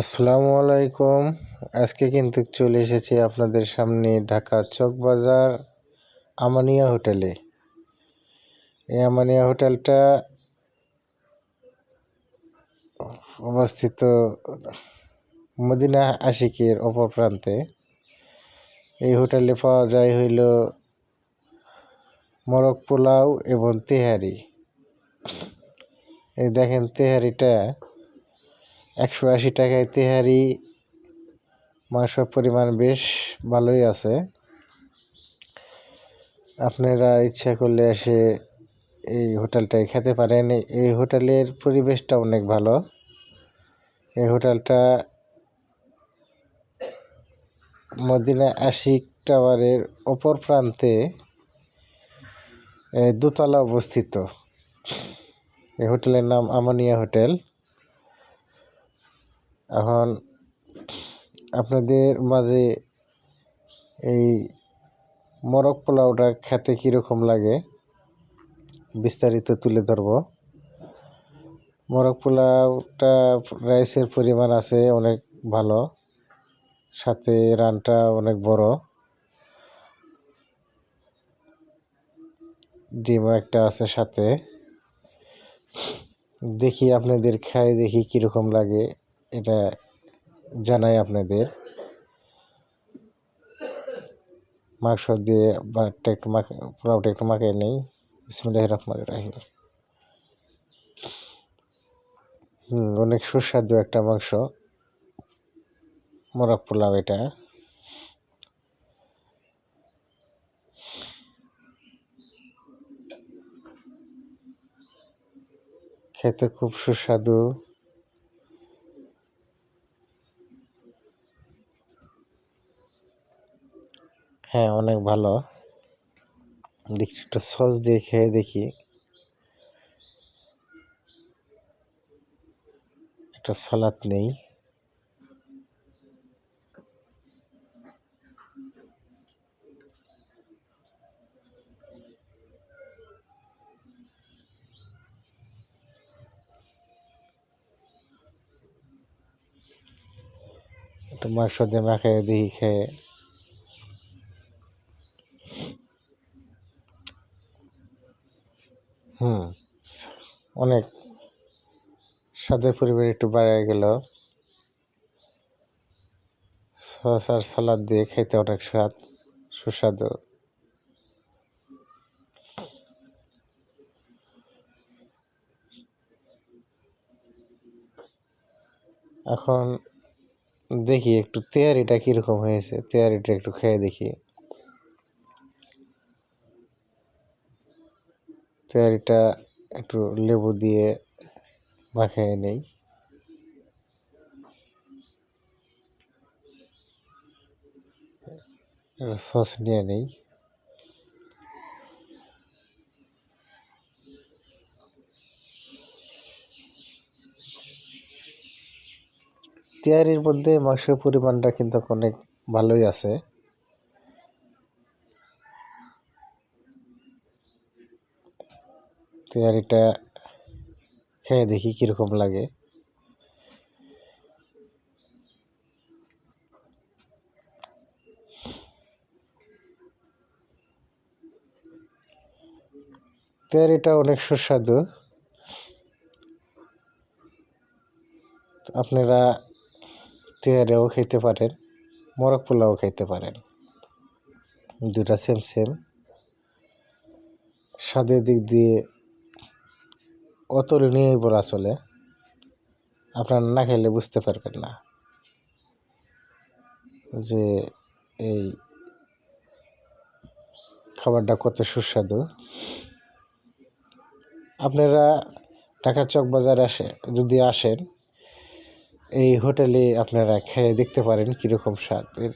আসসালামু আলাইকুম। আজকে কিন্তু চলে এসেছি আপনাদের সামনে ঢাকা চকবাজার আমানিয়া হোটেলে। এই আমানিয়া হোটেলটা অবস্থিত মদিনা আশিকের অপর প্রান্তে। এই হোটেলে পাওয়া যায় হইল মরক পোলাও এবং তেহারি। এই দেখেন তেহারিটা একশো আশি টাকায় তেহারি মাংসর পরিমাণ বেশ ভালোই আছে। আপনারা ইচ্ছা করলে এসে এই হোটেলটায় খেতে পারেন। এই হোটেলের পরিবেশটা অনেক ভালো। এই হোটেলটা মদিনা আশিক টাওয়ারের অপর প্রান্তে দোতলা অবস্থিত। এই হোটেলের নাম আমানিয়া হোটেল। এখন আপনাদের মাঝে এই মরক পোলাওটা খেতে কীরকম লাগে, বিস্তারিত তুলে ধরব। মরক পোলাওটা রাইসের পরিমাণ আছে অনেক ভালো, সাথে রানটা অনেক বড়। ডিমও একটা আছে সাথে। দেখি আপনাদের খাই দেখি কীরকম লাগে। এটা জানাই আপনাদের। মাংস দিয়ে ভাতটা একটু মাখা পোলাওটা একটু মাখিয়ে নেই। বিসমুল্লাহ রহমান রাহিম। হুম, অনেক সুস্বাদু একটা মাংস। মোরগ পোলাও এটা। খেতে খুব সুস্বাদু। হ্যাঁ অনেক ভালো। দেখি, একটু সস দিয়ে খেয়ে দেখি। একটা সালাদ নেই। একটু মাংস দিয়ে মাখায় দেখি খেয়ে। হুম, অনেক স্বাদের পরিবার একটু বাড়ে গেল। সস আর সালাদ দিয়ে খেতে অনেক স্বাদ, সুস্বাদু। এখন দেখি একটু তেয়ারিটা কীরকম হয়েছে, তেয়ারিটা একটু খেয়ে দেখি। তৈরিটা একটু লেবু দিয়ে মাখিয়ে নেই। সস নিয়ে নেই। তেয়ারির মধ্যে মাংসের পরিমাণটা কিন্তু অনেক ভালোই আছে। তেয়ারিটা খেয়ে দেখি কীরকম লাগে। তেয়ারিটা অনেক সুস্বাদু। আপনারা তেয়ারেও খেতে পারেন মরক পোলাও খেতে পারেন। দুটা সেম সেম স্বাদের দিক দিয়ে অতুলনীয় বলা চলে, আপনারা না খেলে বুঝতে পারবেন না। যে এই খাবারটা কত সুস্বাদু। আপনারা ঢাকা চক বাজার আসে, যদি আসেন, এই হোটেলে আপনারা খেয়ে দেখতে পারেন কীরকম স্বাদ এর